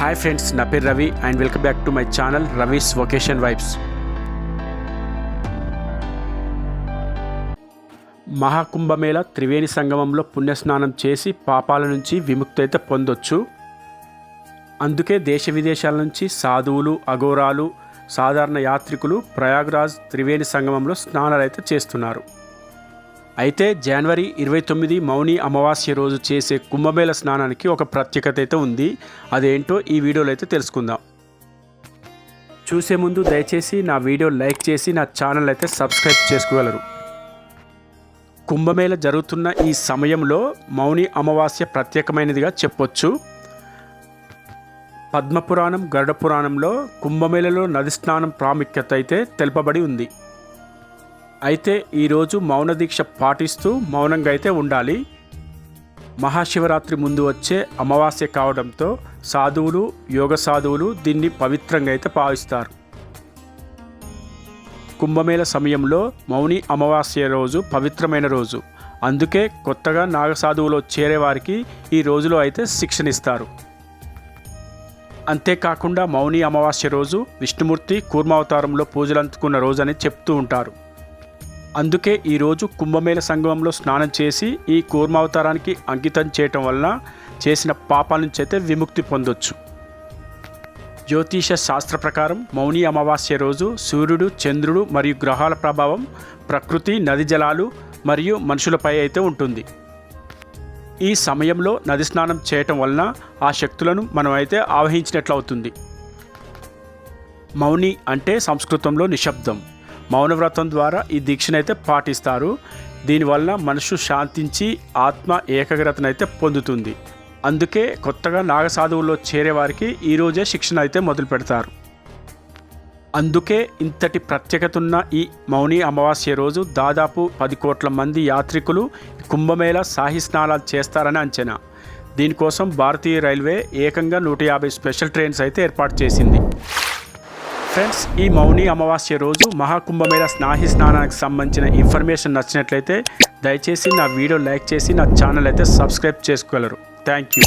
Hi friends నా పేరు Ravi and welcome back to my channel Ravi's vacation vibes Mahakumbh Mela Triveni సంగమంలో పుణ్యస్నానం చేసి పాపాల నుంచి విముక్తి అయితే పొందొచ్చు. అందుకే దేశ విదేశాల నుంచి సాధువులు అఘోరాలు సాధారణ యాత్రికులు ప్రయాగ్రాజ్ త్రివేణి సంగమంలో స్నానాలు అయితే చేస్తున్నారు. అయితే జనవరి ఇరవై తొమ్మిది మౌని అమావాస్య రోజు చేసే కుంభమేళ స్నానానికి ఒక ప్రత్యేకత అయితే ఉంది. అదేంటో ఈ వీడియోలో అయితే తెలుసుకుందాం. చూసే ముందు దయచేసి నా వీడియో లైక్ చేసి నా ఛానల్ అయితే సబ్స్క్రైబ్ చేసుకోగలరు. కుంభమేళ జరుగుతున్న ఈ సమయంలో మౌని అమావాస్య ప్రత్యేకమైనదిగా చెప్పొచ్చు. పద్మపురాణం గరుడ పురాణంలో కుంభమేళలో నది స్నానం ప్రాముఖ్యత అయితే తెలుపబడి ఉంది. అయితే ఈరోజు మౌన దీక్ష పాటిస్తూ మౌనంగా అయితే ఉండాలి. మహాశివరాత్రి ముందు వచ్చే అమావాస్య కావడంతో సాధువులు యోగ సాధువులు దీన్ని పవిత్రంగా అయితే భావిస్తారు కుంభమేళ సమయంలో మౌని అమావాస్య రోజు పవిత్రమైన రోజు. అందుకే కొత్తగా నాగసాధువులో చేరేవారికి ఈ రోజులో అయితే శిక్షణిస్తారు. అంతేకాకుండా మౌని అమావాస్య రోజు విష్ణుమూర్తి కూర్మావతారంలో పూజలు అందుకున్న అని చెప్తూ ఉంటారు. అందుకే ఈరోజు కుంభమేళ సంగమంలో స్నానం చేసి ఈ కూర్మావతారానికి అంకితం చేయటం వలన చేసిన పాపాల నుంచి అయితే విముక్తి పొందొచ్చు. జ్యోతిష శాస్త్ర ప్రకారం మౌని అమావాస్య రోజు సూర్యుడు చంద్రుడు మరియు గ్రహాల ప్రభావం ప్రకృతి నది జలాలు మరియు మనుషులపై అయితే ఉంటుంది. ఈ సమయంలో నది స్నానం చేయటం వలన ఆ శక్తులను మనం అయితే ఆవహించినట్లు అవుతుంది మౌని అంటే సంస్కృతంలో నిశ్శబ్దం. మౌనవ్రతం ద్వారా ఈ దీక్షనైతే పాటిస్తారు. దీనివల్ల మనసు శాంతించి ఆత్మ ఏకాగ్రతనైతే పొందుతుంది. అందుకే కొత్తగా నాగసాధువుల్లో చేరే వారికి ఈరోజే శిక్షణ అయితే మొదలు పెడతారు. అందుకే ఇంతటి ప్రత్యేకత ఉన్న ఈ మౌని అమావాస్య రోజు దాదాపు పది కోట్ల మంది యాత్రికులు కుంభమేళ సాహి స్నానాలు చేస్తారని అంచనా. దీనికోసం భారతీయ రైల్వే ఏకంగా నూట యాభై స్పెషల్ ట్రైన్స్ అయితే ఏర్పాటు చేసింది. ఫ్రెండ్స్ ఈ మౌని అమావాస్య రోజు మహాకుంభమేళ స్నాహి స్నానానికి సంబంధించిన ఇన్ఫర్మేషన్ నచ్చినట్లయితే దయచేసి నా వీడియో లైక్ చేసి నా ఛానల్ అయితే సబ్స్క్రైబ్ చేసుకోగలరు. Thank you.